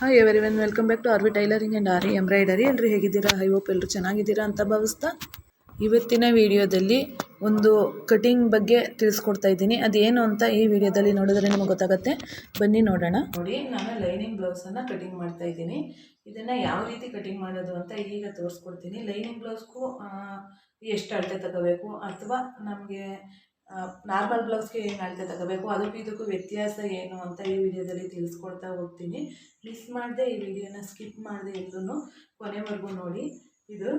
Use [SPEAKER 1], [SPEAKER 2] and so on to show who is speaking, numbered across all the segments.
[SPEAKER 1] Hi everyone welcome back to R V tailoring and aari embroidery ಎಲ್ಲರೂ ಹೇಗಿದ್ದೀರಾ? I hope ಎಲ್ಲರೂ ಚೆನ್ನಾಗಿದ್ದೀರಾ ಅಂತ ಭಾವಿಸ್ತಾ ಇವತ್ತಿನ ವಿಡಿಯೋದಲ್ಲಿ ಒಂದು ಕಟಿಂಗ್ ಬಗ್ಗೆ ತಿಳಿಸ್ಕೊಡ್ತಾ ಇದ್ದೀನಿ. ಅದೇನು ಅಂತ ಈ ವಿಡಿಯೋದಲ್ಲಿ ನೋಡಿದ್ರೆ ನಿಮಗೆ ಗೊತ್ತಾಗುತ್ತೆ. ಬನ್ನಿ ನೋಡೋಣ. ನೋಡಿ, ನಾನು ಲೈನಿಂಗ್ ಬ್ಲೌಸನ್ನು ಕಟಿಂಗ್ ಮಾಡ್ತಾ ಇದ್ದೀನಿ. ಇದನ್ನು ಯಾವ ರೀತಿ ಕಟಿಂಗ್ ಮಾಡೋದು ಅಂತ ಈಗ ತೋರಿಸ್ಕೊಡ್ತೀನಿ. ಲೈನಿಂಗ್ ಬ್ಲೌಸ್ಗೂ ಎಷ್ಟು ಅಳತೆ ತಗೋಬೇಕು ಅಥವಾ ನಮಗೆ ನಾರ್ಮಲ್ ಬ್ಲೌಸ್ಗೆ ಏನು ಅಳತೆ ತಗೋಬೇಕು? ಅದಕ್ಕೂ ಇದಕ್ಕೂ ವ್ಯತ್ಯಾಸ ಏನು ಅಂತ ಈ ವಿಡಿಯೋದಲ್ಲಿ ತಿಳಿಸ್ಕೊಡ್ತಾ ಹೋಗ್ತೀನಿ. ಮಿಸ್ ಮಾಡದೆ ಈ ವಿಡಿಯೋನ ಸ್ಕಿಪ್ ಮಾಡದೆ ಎಲ್ಲೂ ಕೊನೆವರೆಗೂ ನೋಡಿ. ಇದು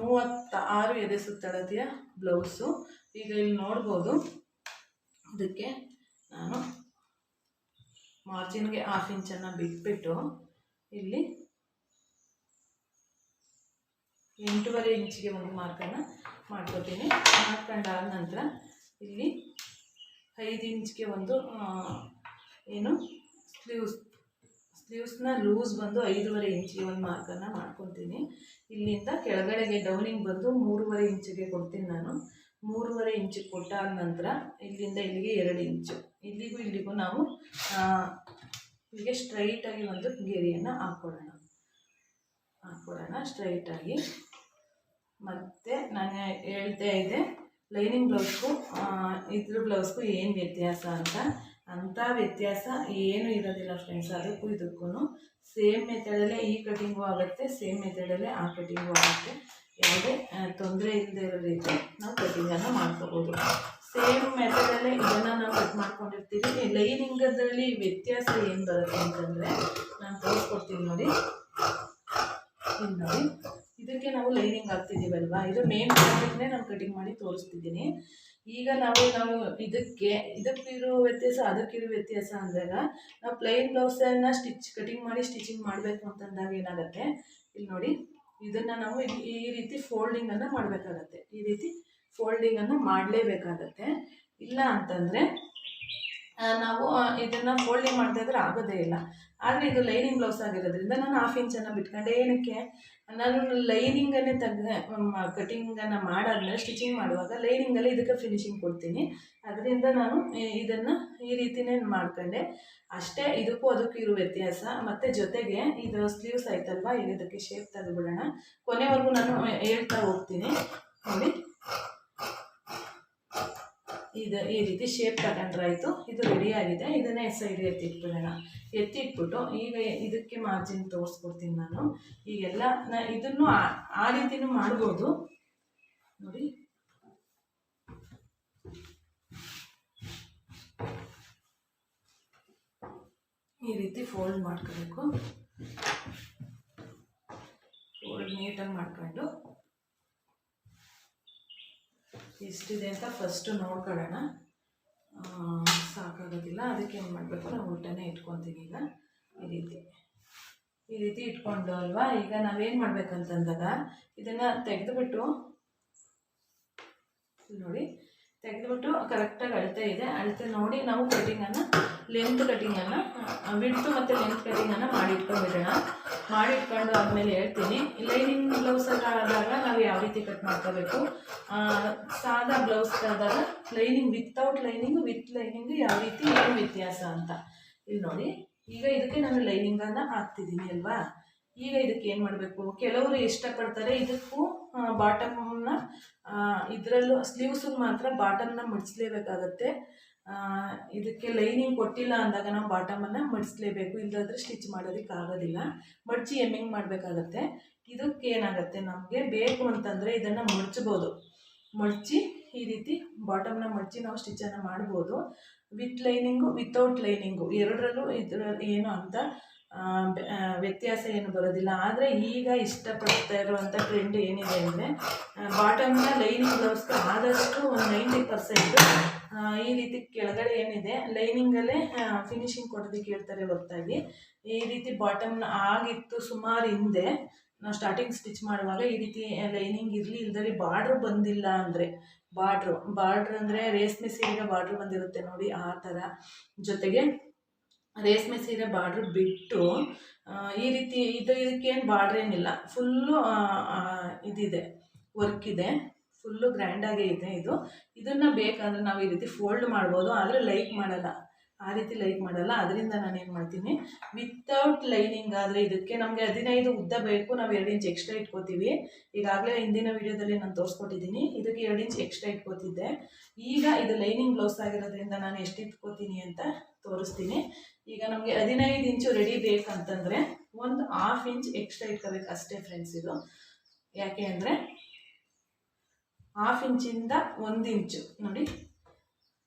[SPEAKER 1] ಮೂವತ್ತ ಆರು ಎದೆ ಸುತ್ತಳತೆಯ ಬ್ಲೌಸು. ಈಗ ಇಲ್ಲಿ ನೋಡ್ಬೋದು. ಇದಕ್ಕೆ ನಾನು ಮಾರ್ಜಿನ್ಗೆ ಹಾಫ್ ಇಂಚನ್ನು ಬಿಟ್ಬಿಟ್ಟು ಇಲ್ಲಿ ಎಂಟೂವರೆ ಇಂಚಿಗೆ ಒಂದು ಮಾರ್ಕನ್ನು ಮಾಡ್ಕೊತೀನಿ. ಮಾಡ್ಕೊಂಡಾದ ನಂತರ ಇಲ್ಲಿ ಐದು ಇಂಚಿಗೆ ಒಂದು ಏನು, ಸ್ಲೀವ್ಸ್, ಸ್ಲೀವ್ಸ್ನ ಲೂಸ್ ಬಂದು ಐದೂವರೆ ಇಂಚಿಗೆ ಒಂದು ಮಾರ್ಕನ್ನು ಮಾಡ್ಕೊತೀನಿ. ಇಲ್ಲಿಂದ ಕೆಳಗಡೆಗೆ ಡೌನಿಂಗ್ ಬಂದು ಮೂರುವರೆ ಇಂಚಿಗೆ ಕೊಡ್ತೀನಿ ನಾನು. ಮೂರುವರೆ ಇಂಚಿಗೆ ಕೊಟ್ಟಾದ ನಂತರ ಇಲ್ಲಿಂದ ಇಲ್ಲಿಗೆ ಎರಡು ಇಂಚು. ಇಲ್ಲಿಗೂ ಇಲ್ಲಿಗೂ ನಾವು ಹೀಗೆ ಸ್ಟ್ರೈಟಾಗಿ ಒಂದು ಗೆರೆಯನ್ನು ಹಾಕ್ಕೊಡೋಣ. ಹಾಕ್ಕೊಡೋಣ, ಸ್ಟ್ರೈಟಾಗಿ. ಮತ್ತು ನಾನು ಹೇಳ್ತಾ ಇದ್ದೆ, ಲೈನಿಂಗ್ ಬ್ಲೌಸ್ಗೂ ಇದ್ರ ಬ್ಲೌಸ್ಗೂ ಏನು ವ್ಯತ್ಯಾಸ ಅಂತ. ಅಂಥ ವ್ಯತ್ಯಾಸ ಏನು ಇರೋದಿಲ್ಲ ಫ್ರೆಂಡ್ಸ್ ಅದಕ್ಕೂ ಇದಕ್ಕೂ ಸೇಮ್ ಮೆಥಡಲ್ಲೇ ಈ ಕಟಿಂಗು ಆಗುತ್ತೆ ಸೇಮ್ ಮೆಥಡಲ್ಲೇ ಆ ಕಟಿಂಗು ಆಗುತ್ತೆ. ಯಾವುದೇ ತೊಂದರೆ ಇಲ್ಲದೆ ಇರೋ ರೀತಿ ನಾವು ಕಟಿಂಗನ್ನು ಮಾಡ್ಕೋಬೋದು. ಸೇಮ್ ಮೆಥಡಲ್ಲೇ ಇದನ್ನು ನಾವು ಕಟ್ ಮಾಡ್ಕೊಂಡಿರ್ತೀವಿ. ಲೈನಿಂಗದಲ್ಲಿ ವ್ಯತ್ಯಾಸ ಏನು ಬರುತ್ತೆ ಅಂತಂದರೆ ನಾನು ತೋರಿಸ್ಕೊಡ್ತೀನಿ ನೋಡಿ. ಇಲ್ಲಿ ನೋಡಿ. ಇದಕ್ಕೆ ನಾವು ಲೈನಿಂಗ್ ಹಾಕ್ತಿದ್ದೀವಲ್ವಾ? ಇದು ಮೇನ್ ಪ್ರಾಡಕ್ಟ್ನೇ ನಾನು ಕಟಿಂಗ್ ಮಾಡಿ ತೋರಿಸ್ತಿದ್ದೀನಿ. ಈಗ ನಾವು ನಾವು ಇದಕ್ಕೆ, ಇದಕ್ಕಿರೋ ವ್ಯತ್ಯಾಸ, ಅದಕ್ಕಿರೋ ವ್ಯತ್ಯಾಸ ಅಂದಾಗ ನಾವು ಪ್ಲೈನ್ ಬ್ಲೌಸನ್ನು ಸ್ಟಿಚ್ ಕಟಿಂಗ್ ಮಾಡಿ ಸ್ಟಿಚಿಂಗ್ ಮಾಡಬೇಕು ಅಂತಂದಾಗ ಏನಾಗುತ್ತೆ? ಇಲ್ಲಿ ನೋಡಿ, ಇದನ್ನು ನಾವು ಈ- ರೀತಿ ಫೋಲ್ಡಿಂಗನ್ನು ಮಾಡಬೇಕಾಗತ್ತೆ. ಈ ರೀತಿ ಫೋಲ್ಡಿಂಗನ್ನು ಮಾಡಲೇಬೇಕಾಗತ್ತೆ. ಇಲ್ಲ ಅಂತಂದರೆ ನಾವು ಇದನ್ನು ಫೋಲ್ಡಿಂಗ್ ಮಾಡ್ತಾ ಇದ್ರೆ ಆಗೋದೇ ಇಲ್ಲ. ಆದರೆ ಇದು ಲೈನಿಂಗ್ ಬ್ಲೌಸ್ ಆಗಿರೋದ್ರಿಂದ ನಾನು ಹಾಫ್ ಇಂಚನ್ನು ಬಿಟ್ಕೊಂಡೆ ಏನಕ್ಕೆ? ನಾನು ಲೈನಿಂಗನ್ನೇ ತೆಗ್ದೆ ಕಟಿಂಗನ್ನು ಮಾಡಾದ್ಮೇಲೆ ಸ್ಟಿಚಿಂಗ್ ಮಾಡುವಾಗ ಲೈನಿಂಗಲ್ಲಿ ಇದಕ್ಕೆ ಫಿನಿಶಿಂಗ್ ಕೊಡ್ತೀನಿ. ಅದರಿಂದ ನಾನು ಇದನ್ನು ಈ ರೀತಿನೇ ಮಾಡ್ಕೊಂಡೆ. ಅಷ್ಟೇ ಇದಕ್ಕೂ ಅದಕ್ಕೂ ಇರೋ ವ್ಯತ್ಯಾಸ. ಮತ್ತು ಜೊತೆಗೆ ಇದು ಸ್ಲೀವ್ಸ್ ಆಯ್ತಲ್ವಾ, ಈಗ ಇದಕ್ಕೆ ಶೇಪ್ ತೆಗೆದುಬಿಡೋಣ. ಕೊನೆವರೆಗೂ ನಾನು ಹೇಳ್ತಾ ಹೋಗ್ತೀನಿ. ನೋಡಿ. ಇದು ಈ ರೀತಿ ಶೇಪ್ ತಗೊಂಡ್ರಾಯ್ತು ಇದು ರೆಡಿ ಆಗಿದೆ. ಇದನ್ನೇ ಸೈಡ್ ಎತ್ತಿಟ್ಬಿಡೋಣ ಎತ್ತಿಟ್ಬಿಟ್ಟು ಈಗ ಇದಕ್ಕೆ ಮಾರ್ಜಿನ್ ತೋರಿಸ್ಕೊಡ್ತೀನಿ ನಾನು. ಈಗೆಲ್ಲ ನಾ ಇದನ್ನು ಆ ರೀತಿನೂ ಮಾಡ್ಬೋದು. ನೋಡಿ. ಈ ರೀತಿ ಫೋಲ್ಡ್ ಮಾಡ್ಕೋಬೇಕು. ಫೋಲ್ಡ್ ನೀಟಾಗಿ ಮಾಡ್ಕೊಂಡು. ಎಷ್ಟಿದೆ ಅಂತ ಫಸ್ಟು ನೋಡ್ಕೊಳ್ಳೋಣ. ಸಾಕಾಗೋದಿಲ್ಲ. ಅದಕ್ಕೆ ಏನು ಮಾಡಬೇಕು? ನಾವು ಉಲ್ಟನೇ ಇಟ್ಕೊತೀವಿ ಈಗ. ಈ ರೀತಿ. ಈ ರೀತಿ ಇಟ್ಕೊಂಡು ಅಲ್ವಾ? ಈಗ ನಾವೇನು ಮಾಡ್ಬೇಕಂತಂದಾಗ, ಇದನ್ನು ತೆಗೆದುಬಿಟ್ಟು ನೋಡಿ. ತೆಗೆದುಬಿಟ್ಟು ಕರೆಕ್ಟಾಗಿ ಅಳತೆ ಇದೆ. ಅಳತೆ ನೋಡಿ ನಾವು ಕಟಿಂಗನ್ನು ಲೆಂತ್ ಕಟಿಂಗನ್ನು ಬಿಟ್ಟು ಮತ್ತು ಲೆಂತ್ ಕಟಿಂಗನ್ನು ಮಾಡಿಟ್ಕೊಂಡ್ಬಿಡೋಣ ಮಾಡಿಟ್ಕೊಂಡು ಆದಮೇಲೆ ಹೇಳ್ತೀನಿ. ಲೈನಿಂಗ್ ಬ್ಲೌಸ್ ಎಲ್ಲ ಆದಾಗ ನಾವು ಯಾವ ರೀತಿ ಕಟ್ ಮಾಡ್ಕೋಬೇಕು? ಸಾದಾ ಬ್ಲೌಸ್ ಆದಾಗ lining without lining with lining ಯಾವ ರೀತಿ ಏನು ವ್ಯತ್ಯಾಸ ಅಂತ. ಇಲ್ಲಿ ನೋಡಿ, ಈಗ ಇದಕ್ಕೆ ನಾನು ಲೈನಿಂಗನ್ನು ಹಾಕ್ತಿದ್ದೀನಿ ಅಲ್ವಾ? ಈಗ ಇದಕ್ಕೆ ಏನು ಮಾಡಬೇಕು? ಕೆಲವರು ಇಷ್ಟಪಡ್ತಾರೆ ಇದಕ್ಕೂ ಬಾಟಮ್ನ ಇದರಲ್ಲೂ ಸ್ಲೀವ್ಸಿಗೆ ಮಾತ್ರ ಬಾಟಮ್ನ ಮುಡಿಸ್ಲೇಬೇಕಾಗತ್ತೆ. ಇದಕ್ಕೆ ಲೈನಿಂಗ್ ಕೊಟ್ಟಿಲ್ಲ ಅಂದಾಗ ನಾವು ಬಾಟಮನ್ನು ಮಡಿಸ್ಲೇಬೇಕು. ಇಲ್ಲದಾದ್ರೆ ಸ್ಟಿಚ್ ಮಾಡೋದಕ್ಕೆ ಆಗೋದಿಲ್ಲ. ಮಡ್ಚಿ ಎಮ್ಮಿಂಗ್ ಮಾಡಬೇಕಾಗತ್ತೆ. ಇದಕ್ಕೆ ಏನಾಗುತ್ತೆ ನಮಗೆ ಬೇಕು ಅಂತಂದರೆ ಇದನ್ನು ಮಡ್ಚ್ಬೋದು. ಮಡ್ಚಿ ಈ ರೀತಿ ಬಾಟಮ್ನ ಮಡ್ಚಿ ನಾವು ಸ್ಟಿಚನ್ನು ಮಾಡ್ಬೋದು. ವಿತ್ ಲೈನಿಂಗು ವಿತೌಟ್ ಲೈನಿಂಗು ಎರಡರಲ್ಲೂ ಇದರ ಏನು ಅಂತ ವ್ಯತ್ಯಾಸ ಏನು ಬರೋದಿಲ್ಲ. ಆದರೆ ಈಗ ಇಷ್ಟಪಡ್ತಾ ಇರುವಂಥ ಟ್ರೆಂಡ್ ಏನಿದೆ ಅಂದರೆ ಬಾಟಮ್ನ ಲೈನಿಂಗ್ ಬ್ಲೌಸ್ಗೆ ಆದಷ್ಟು ಒಂದು ನೈಂಟಿ ಪರ್ಸೆಂಟ್ ಈ ರೀತಿ ಕೆಳಗಡೆ ಏನಿದೆ ಲೈನಿಂಗಲ್ಲೇ ಫಿನಿಶಿಂಗ್ ಕೊಡೋದಕ್ಕೆ ಹೇಳ್ತಾರೆ ಹೊರತಾಗಿ ಈ ರೀತಿ ಬಾಟಮ್ನ ಆಗಿತ್ತು ಸುಮಾರು ಹಿಂದೆ. ನಾವು ಸ್ಟಾರ್ಟಿಂಗ್ ಸ್ಟಿಚ್ ಮಾಡುವಾಗ ಈ ರೀತಿ ಲೈನಿಂಗ್ ಇರಲಿ ಇಲ್ದರೆ ಬಾರ್ಡ್ರ್ ಬಂದಿಲ್ಲ ಅಂದರೆ, ಬಾರ್ಡ್ರು, ಬಾರ್ಡ್ರ್ ಅಂದರೆ ರೇಷ್ಮೆ ಸೀರೆ ಬಾರ್ಡ್ರ್ ಬಂದಿರುತ್ತೆ ನೋಡಿ ಆ ಥರ. ಜೊತೆಗೆ ರೇಷ್ಮೆ ಸೀರೆ ಬಾರ್ಡ್ರ್ ಬಿಟ್ಟು ಈ ರೀತಿ ಇದು ಇದಕ್ಕೇನು ಬಾರ್ಡ್ರ್ ಏನಿಲ್ಲ ಫುಲ್ಲು ಇದಿದೆ ವರ್ಕ್ ಇದೆ. ಫುಲ್ಲು ಗ್ರ್ಯಾಂಡಾಗೇ ಇದೆ ಇದು. ಇದನ್ನು ಬೇಕಂದ್ರೆ ನಾವು ಈ ರೀತಿ ಫೋಲ್ಡ್ ಮಾಡ್ಬೋದು. ಆದರೆ ಲೈಕ್ ಮಾಡಲ್ಲ. ಆ ರೀತಿ ಲೈಕ್ ಮಾಡಲ್ಲ. ಅದರಿಂದ ನಾನು ಏನು ಮಾಡ್ತೀನಿ? ವಿತೌಟ್ ಲೈನಿಂಗ್ ಆದರೆ ಇದಕ್ಕೆ ನಮಗೆ ಹದಿನೈದು ಉದ್ದ ಬೇಕು. ನಾವು ಎರಡು ಇಂಚ್ ಎಕ್ಸ್ಟ್ರಾ ಇಟ್ಕೋತೀವಿ. ಈಗಾಗಲೇ ಹಿಂದಿನ ವಿಡಿಯೋದಲ್ಲಿ ನಾನು ತೋರಿಸ್ಕೊಟ್ಟಿದ್ದೀನಿ ಇದಕ್ಕೆ ಎರಡು ಇಂಚ್ ಎಕ್ಸ್ಟ್ರಾ ಇಟ್ಕೋತಿದ್ದೆ. ಈಗ ಇದು ಲೈನಿಂಗ್ ಬ್ಲೌಸ್ ಆಗಿರೋದ್ರಿಂದ ನಾನು ಎಷ್ಟು ಇಟ್ಕೋತೀನಿ ಅಂತ ತೋರಿಸ್ತೀನಿ. ಈಗ ನಮಗೆ ಹದಿನೈದು ಇಂಚು ರೆಡಿ ಬೇಕಂತಂದರೆ ಒಂದು ಹಾಫ್ ಇಂಚ್ ಎಕ್ಸ್ಟ್ರಾ ಇಟ್ಕೋಬೇಕು ಅಷ್ಟೇ ಫ್ರೆಂಡ್ಸ್ ಇದು. ಯಾಕೆ ಅಂದರೆ ಹಾಫ್ ಇಂಚಿಂದ ಒಂದು ಇಂಚು. ನೋಡಿ,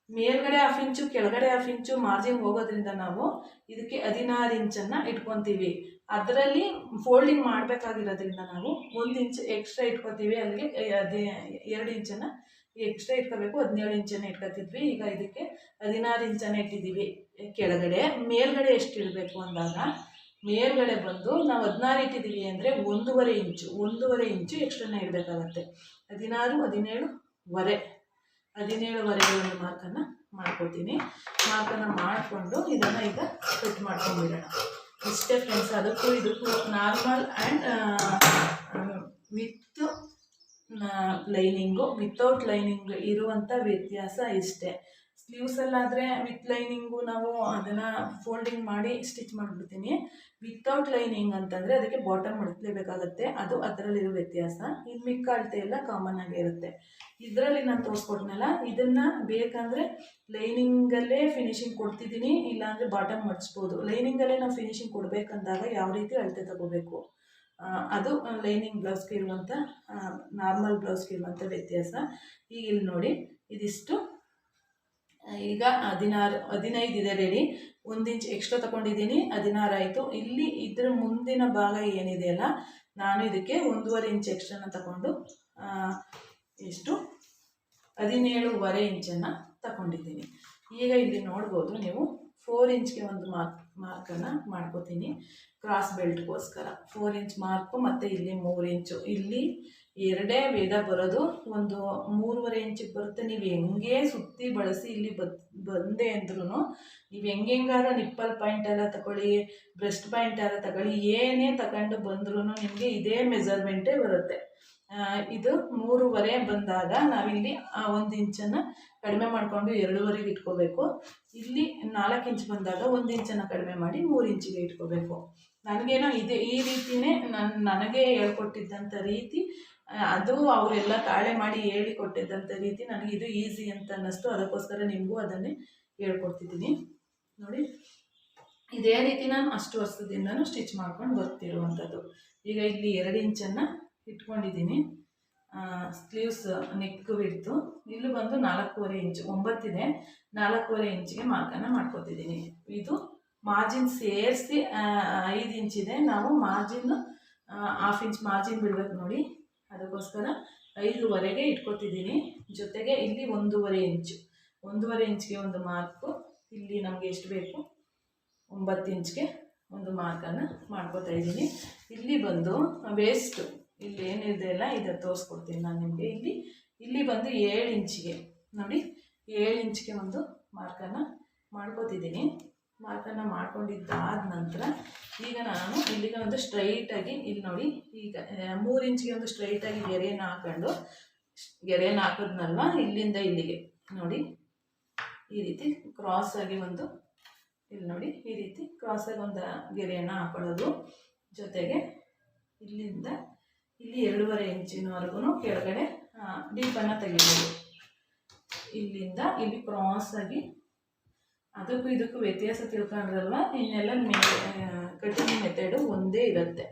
[SPEAKER 1] ಮೇಲ್ಗಡೆ ಹಾಫ್ ಇಂಚು, ಕೆಳಗಡೆ ಹಾಫ್ ಇಂಚು ಮಾರ್ಜಿನ್ ಹೋಗೋದ್ರಿಂದ ನಾವು ಇದಕ್ಕೆ ಹದಿನಾರು ಇಂಚನ್ನು ಇಟ್ಕೊತೀವಿ. ಅದರಲ್ಲಿ ಫೋಲ್ಡಿಂಗ್ ಮಾಡಬೇಕಾಗಿರೋದ್ರಿಂದ ನಾವು ಒಂದು ಇಂಚು ಎಕ್ಸ್ಟ್ರಾ ಇಟ್ಕೊತೀವಿ. ಅಲ್ಲಿಗೆ ಅದೇ, ಎರಡು ಇಂಚನ್ನು ಎಕ್ಸ್ಟ್ರಾ ಇಟ್ಕೋಬೇಕು, ಹದಿನೇಳು ಇಂಚನ್ನು ಇಟ್ಕೊತಿದ್ವಿ. ಈಗ ಇದಕ್ಕೆ ಹದಿನಾರು ಇಂಚನ್ನು ಇಟ್ಟಿದ್ದೀವಿ. ಕೆಳಗಡೆ, ಮೇಲ್ಗಡೆ ಎಷ್ಟು ಇಡಬೇಕು ಅಂದಾಗ ಮೇಲ್ಗಡೆ ಬಂದು ನಾವು ಹದಿನಾರು ಇಟ್ಟಿದ್ದೀವಿ ಅಂದರೆ ಒಂದೂವರೆ ಇಂಚು ಒಂದೂವರೆ ಇಂಚು ಎಕ್ಸ್ಟ್ರಾನೇ ಇಡಬೇಕಾಗತ್ತೆ. ಹದಿನಾರು, ಹದಿನೇಳು ವರೆ. ಒಂದು ಮಾರ್ಕನ್ನು ಮಾಡ್ಕೊತೀನಿ ಮಾರ್ಕನ್ನು ಮಾಡಿಕೊಂಡು ಇದನ್ನು ಈಗ ಕಟ್ ಮಾಡ್ಕೊಂಡ್ಬಿಡೋಣ ಇಷ್ಟೇ ಫ್ರೆಂಡ್ಸ್ ಅದಕ್ಕೂ ಇದಕ್ಕೂ normal and with lining without lining ಇರುವಂಥ ವ್ಯತ್ಯಾಸ ಇಷ್ಟೇ. ಸ್ಲೀವ್ಸಲ್ಲಾದರೆ ವಿತ್ ಲೈನಿಂಗು ನಾವು ಅದನ್ನು ಫೋಲ್ಡಿಂಗ್ ಮಾಡಿ ಸ್ಟಿಚ್ ಮಾಡಿಬಿಡ್ತೀನಿ. ವಿತೌಟ್ ಲೈನಿಂಗ್ ಅಂತಂದರೆ ಅದಕ್ಕೆ ಬಾಟಮ್ ಮಡಚಲೇಬೇಕಾಗತ್ತೆ ಅದು ಅದರಲ್ಲಿರೋ ವ್ಯತ್ಯಾಸ. ಇಲ್ಲಿ ಮಿಕ್ಕ ಅಳತೆ ಎಲ್ಲ ಕಾಮನ್ ಆಗಿ ಇರುತ್ತೆ. ಇದರಲ್ಲಿ ನಾನು ತೋರಿಸ್ಕೊಟ್ನಲ್ಲ ಇದನ್ನು ಲೈನಿಂಗ್ ಲೈನಿಂಗಲ್ಲೇ ಫಿನಿಶಿಂಗ್ ಕೊಡ್ತಿದ್ದೀನಿ, ಇಲ್ಲಾಂದರೆ ಬಾಟಮ್ ಮಡಿಸ್ಬೋದು. ಲೈನಿಂಗಲ್ಲೇ ನಾವು ಫಿನಿಶಿಂಗ್ ಕೊಡಬೇಕಂದಾಗ ಯಾವ ರೀತಿ ಅಳತೆ ತಗೋಬೇಕು? ಅದು ಲೈನಿಂಗ್ ಬ್ಲೌಸ್ಗೆ ಇರುವಂಥ ನಾರ್ಮಲ್ ಬ್ಲೌಸ್ಗೆ ಇರುವಂಥ ವ್ಯತ್ಯಾಸ. ಈಗ ಇಲ್ಲಿ ನೋಡಿ, ಇದಿಷ್ಟು. ಈಗ ಹದಿನಾರು, ಹದಿನೈದು ಇದೆ ರೆಡಿ ಒಂದು ಇಂಚ್ ಎಕ್ಸ್ಟ್ರಾ ತಗೊಂಡಿದ್ದೀನಿ, ಹದಿನಾರು ಆಯಿತು. ಇಲ್ಲಿ ಇದ್ರ ಮುಂದಿನ ಭಾಗ ಏನಿದೆಯಲ್ಲ ನಾನು ಇದಕ್ಕೆ ಒಂದೂವರೆ ಇಂಚ್ ಎಕ್ಸ್ಟ್ರಾನ ತಗೊಂಡು ಎಷ್ಟು? ಹದಿನೇಳುವರೆ ಇಂಚನ್ನು ತಗೊಂಡಿದ್ದೀನಿ. ಈಗ ಇಲ್ಲಿ ನೋಡ್ಬೋದು ನೀವು ಫೋರ್ ಇಂಚ್ಗೆ ಒಂದು ಮಾರ್ಕ್ ಮಾರ್ಕನ್ನು ಮಾಡ್ಕೋತೀನಿ ಕ್ರಾಸ್ ಬೆಲ್ಟ್ಗೋಸ್ಕರ ಫೋರ್ ಇಂಚ್ ಮಾರ್ಕು ಮತ್ತು ಇಲ್ಲಿ ಮೂರು ಇಂಚು ಇಲ್ಲಿ ಎರಡೇ ವೇದ ಬರೋದು ಒಂದು ಮೂರುವರೆ ಇಂಚಿಗೆ ಬರುತ್ತೆ. ನೀವು ಹೆಂಗೆ ಸುತ್ತಿ ಬಳಸಿ ಇಲ್ಲಿ ಬತ್ ಬಂದೆ ಅಂದ್ರೂ ನೀವು ಹೆಂಗೆಂಗಾರ ನಿಪ್ಪಲ್ ಪಾಯಿಂಟ್ ಎಲ್ಲ ತಗೊಳ್ಳಿ ಬ್ರೆಸ್ಟ್ ಪಾಯಿಂಟ್ ಎಲ್ಲ ತಗೊಳ್ಳಿ ಏನೇ ತಗೊಂಡು ಬಂದ್ರೂ ನಿಮಗೆ ಇದೇ ಮೆಜರ್ಮೆಂಟೇ ಬರುತ್ತೆ. ಇದು ಮೂರುವರೆ ಬಂದಾಗ ನಾವಿಲ್ಲಿ ಒಂದು ಇಂಚನ್ನು ಕಡಿಮೆ ಮಾಡಿಕೊಂಡು ಎರಡೂವರೆಗೆ ಇಟ್ಕೋಬೇಕು. ಇಲ್ಲಿ ನಾಲ್ಕು ಇಂಚ್ ಬಂದಾಗ ಒಂದು ಇಂಚನ್ನು ಕಡಿಮೆ ಮಾಡಿ ಮೂರು ಇಂಚಿಗೆ ಇಟ್ಕೋಬೇಕು. ನನಗೇನೋ ಇದೆ ಈ ರೀತಿನೇ ನನ್ನ ನನಗೆ ಹೇಳ್ಕೊಟ್ಟಿದ್ದಂಥ ರೀತಿ ಆ, ಅದು ಅವರೆಲ್ಲ ತಾಳೆ ಮಾಡಿ ಹೇಳಿಕೊಟ್ಟಿದ್ದಂಥ ರೀತಿ ನನಗೆ ಇದು ಈಸಿ ಅಂತ ಅನ್ನಿಸ್ತು. ಅದಕ್ಕೋಸ್ಕರ ನಿಮಗೂ ಅದನ್ನೇ ಹೇಳ್ಕೊಡ್ತಿದ್ದೀನಿ. ನೋಡಿ, ಇದೇ ರೀತಿ ನಾನು ಅಷ್ಟು ವರ್ಷದಿಂದನೂ ಸ್ಟಿಚ್ ಮಾಡ್ಕೊಂಡು ಬರ್ತಿರುವಂಥದ್ದು. ಈಗ ಇಲ್ಲಿ ಎರಡು ಇಂಚನ್ನು ಇಟ್ಕೊಂಡಿದ್ದೀನಿ. ಸ್ಲೀವ್ಸ್ ನೆಕ್ ಬಿಡ್ತು ಇಲ್ಲಿ ಬಂದು ನಾಲ್ಕೂವರೆ ಇಂಚು, ಒಂಬತ್ತಿದೆ. ನಾಲ್ಕೂವರೆ ಇಂಚಿಗೆ ಮಾರ್ಕನ್ನು ಮಾಡ್ಕೊತಿದ್ದೀನಿ. ಇದು ಮಾರ್ಜಿನ್ ಸೇರಿಸಿ ಐದು ಇಂಚಿದೆ. ನಾವು ಮಾರ್ಜಿನ್ ಹಾಫ್ ಇಂಚ್ ಮಾರ್ಜಿನ್ ಬಿಡ್ಬೇಕು ನೋಡಿ. ಅದಕ್ಕೋಸ್ಕರ ಐದುವರೆಗೆ ಇಟ್ಕೊತಿದ್ದೀನಿ. ಜೊತೆಗೆ ಇಲ್ಲಿ ಒಂದೂವರೆ ಇಂಚು. ಒಂದೂವರೆ ಇಂಚ್ಗೆ ಒಂದು ಮಾರ್ಕು. ಇಲ್ಲಿ ನಮಗೆ ಎಷ್ಟು ಬೇಕು? ಒಂಬತ್ತು ಇಂಚ್ಗೆ ಒಂದು ಮಾರ್ಕನ್ನು ಮಾಡ್ಕೋತಾ ಇದ್ದೀನಿ. ಇಲ್ಲಿ ಬಂದು ವೇಸ್ಟು ಇಲ್ಲಿ ಏನಿದೆ ಅಲ್ಲ, ಇದು ತೋರಿಸ್ಕೊಡ್ತೀನಿ ನಾನು ನಿಮಗೆ. ಇಲ್ಲಿ ಇಲ್ಲಿ ಬಂದು ಏಳು ಇಂಚಿಗೆ ನೋಡಿ, ಏಳು ಇಂಚಿಗೆ ಒಂದು ಮಾರ್ಕನ್ನು ಮಾಡ್ಕೋತಿದ್ದೀನಿ. ಮಾರ್ಕನ್ನು ಮಾಡ್ಕೊಂಡಿದ್ದಾದ ನಂತರ ಈಗ ನಾನು ಇಲ್ಲಿಗೆ ಒಂದು ಸ್ಟ್ರೈಟಾಗಿ ಇಲ್ಲಿ ನೋಡಿ, ಈಗ ಮೂರು ಇಂಚಿಗೆ ಒಂದು ಸ್ಟ್ರೈಟಾಗಿ ಗೆರೆಯನ್ನು ಹಾಕೊಂಡು ಗೆರೆಯನ್ನು ಹಾಕಿದ್ನಲ್ವ? ಇಲ್ಲಿಂದ ಇಲ್ಲಿಗೆ. ನೋಡಿ, ಈ ರೀತಿ ಕ್ರಾಸ್ ಆಗಿ ಒಂದು, ಇಲ್ಲಿ ನೋಡಿ, ಈ ರೀತಿ ಕ್ರಾಸಾಗಿ ಒಂದು ಗೆರೆಯನ್ನು ಹಾಕೊಳ್ಳೋದು. ಜೊತೆಗೆ ಇಲ್ಲಿಂದ ಇಲ್ಲಿ ಎರಡೂವರೆ ಇಂಚಿನವರೆಗೂ ಕೆಳಗಡೆ ಡೀಪನ್ನು ತೆಗಿಬೋದು. ಇಲ್ಲಿಂದ ಇಲ್ಲಿ ಕ್ರಾಸ್ ಆಗಿ ಅದಕ್ಕೂ ಇದಕ್ಕೂ ವ್ಯತ್ಯಾಸ ತಿಳ್ಕೊಂಡ್ರಲ್ವ? ಇನ್ನೆಲ್ಲ ಕಟಿಂಗ್ ಮೆಥಡು ಒಂದೇ ಇರುತ್ತೆ.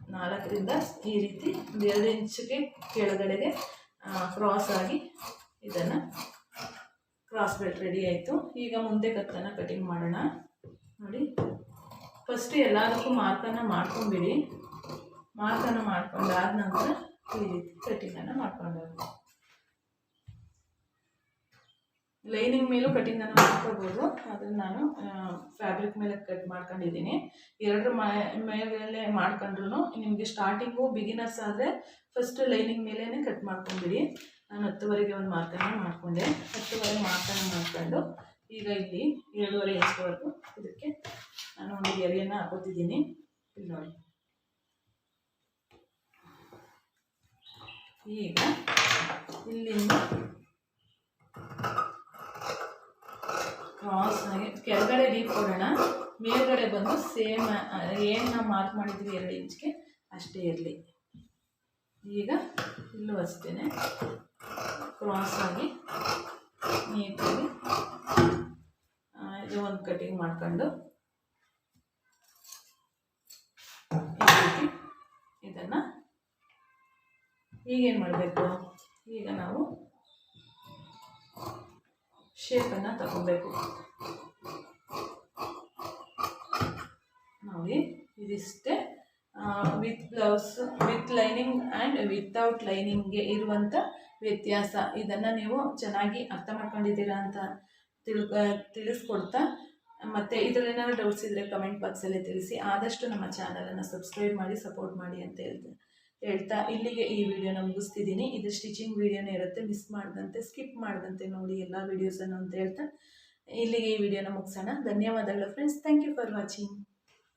[SPEAKER 1] ನಾಲ್ಕರಿಂದ ಈ ರೀತಿ ಎರಡು ಇಂಚಿಗೆ ಕೆಳಗಡೆಗೆ ಕ್ರಾಸ್ ಆಗಿ ಇದನ್ನು ಕ್ರಾಸ್ ಬೆಲ್ಟ್ ರೆಡಿ ಆಯಿತು. ಈಗ ಮುಂದೆ ಕತ್ತನ್ನು ಕಟಿಂಗ್ ಮಾಡೋಣ. ನೋಡಿ. ಫಸ್ಟ್ ಎಲ್ಲದಕ್ಕೂ ಮಾರ್ಕನ್ನು ಮಾಡ್ಕೊಂಬಿಡಿ. ಮಾರ್ಕನ್ನು ಮಾಡ್ಕೊಂಡಾದ ನಂತರ ಈ ರೀತಿ ಕಟಿಂಗನ್ನು ಮಾಡ್ಕೊಂಡು ಲೈನಿಂಗ್ ಮೇಲೂ ಕಟಿಂಗನ್ನು ಮಾಡ್ಕೋಬೋದು ಅದನ್ನು ನಾನು ಫ್ಯಾಬ್ರಿಕ್ ಮೇಲೆ ಕಟ್ ಮಾಡ್ಕೊಂಡಿದ್ದೀನಿ. ಎರಡರ ಮೇಲೆ ಮಾಡ್ಕೊಂಡ್ರು ನಿಮಗೆ ಸ್ಟಾರ್ಟಿಂಗು ಬಿಗಿನರ್ಸ್ ಆದರೆ ಫಸ್ಟ್ ಲೈನಿಂಗ್ ಮೇಲೇ ಕಟ್ ಮಾಡ್ಕೊಂಬಿಡಿ ನಾನು ಹತ್ತುವರೆಗೆ ಒಂದು ಮಾರ್ಕನ್ನು ಮಾಡಿಕೊಂಡೆ. ಹತ್ತುವರೆ ಮಾರ್ಕನ್ನು ಮಾಡ್ಕೊಂಡು ಈಗ ಇಲ್ಲಿ ಏಳುವರೆ ಎಷ್ಟುವರೆಗೂ ಇದಕ್ಕೆ ನಾನು ಒಂದು ಎರೆಯನ್ನು ಹಾಕೋತಿದ್ದೀನಿ. ಇಲ್ಲಿ ಈಗ ಇಲ್ಲಿಂದ ಕ್ರಾಸ್ ಆಗಿ ಕೆಳಗಡೆ ಡೀಪ್ ಕೊಡೋಣ. ಮೇಲ್ಗಡೆ ಬಂದು ಸೇಮ್ ಏನು ನಾವು ಮಾರ್ಕ್ ಮಾಡಿದ್ವಿ ಎರಡು ಇಂಚ್ಗೆ, ಅಷ್ಟೇ ಇರಲಿ. ಈಗ ಇಲ್ಲೂ ಅಷ್ಟೇ ಕ್ರಾಸ್ ಆಗಿ ನೀಟಾಗಿ ಇದು ಒಂದು ಕಟಿಂಗ್ ಮಾಡ್ಕೊಂಡು ಇದನ್ನು. ಈಗೇನು ಮಾಡಬೇಕು? ಈಗ ನಾವು ಶೇಪನ್ನು ತಗೋಬೇಕು. ನೋಡಿ, ಇದಿಷ್ಟೇ. With blouse with lining and without ಲೈನಿಂಗ್ಗೆ ಇರುವಂಥ ವ್ಯತ್ಯಾಸ. ಇದನ್ನು ನೀವು ಚೆನ್ನಾಗಿ ಅರ್ಥ ಮಾಡ್ಕೊಂಡಿದ್ದೀರಾ ಅಂತ ತಿಳ್ಕ ತಿಳಿಸ್ಕೊಡ್ತಾ, ಮತ್ತು ಇದರಲ್ಲಿ ಏನಾದರೂ ಡೌಟ್ಸ್ ಇದ್ದರೆ ಕಮೆಂಟ್ ಬಾಕ್ಸಲ್ಲಿ ತಿಳಿಸಿ. ಆದಷ್ಟು ನಮ್ಮ ಚಾನಲನ್ನು ಸಬ್ಸ್ಕ್ರೈಬ್ ಮಾಡಿ ಸಪೋರ್ಟ್ ಮಾಡಿ ಅಂತ ಹೇಳ್ತಾ. ಹೇಳ್ತಾ ಇಲ್ಲಿಗೆ ಈ ವಿಡಿಯೋನ ಮುಗಿಸ್ತಿದ್ದೀನಿ. ಇದು ಸ್ಟಿಚಿಂಗ್ ವಿಡಿಯೋನೇ ಇರುತ್ತೆ. ಮಿಸ್ ಮಾಡ್ದಂತೆ ಸ್ಕಿಪ್ ಮಾಡ್ದಂತೆ ನೋಡಿ ಎಲ್ಲ ವೀಡಿಯೋಸನ್ನು ಅಂತ ಹೇಳ್ತಾ ಇಲ್ಲಿಗೆ ಈ ವಿಡಿಯೋನ ಮುಗಿಸೋಣ. ಧನ್ಯವಾದಗಳು friends thank you for watching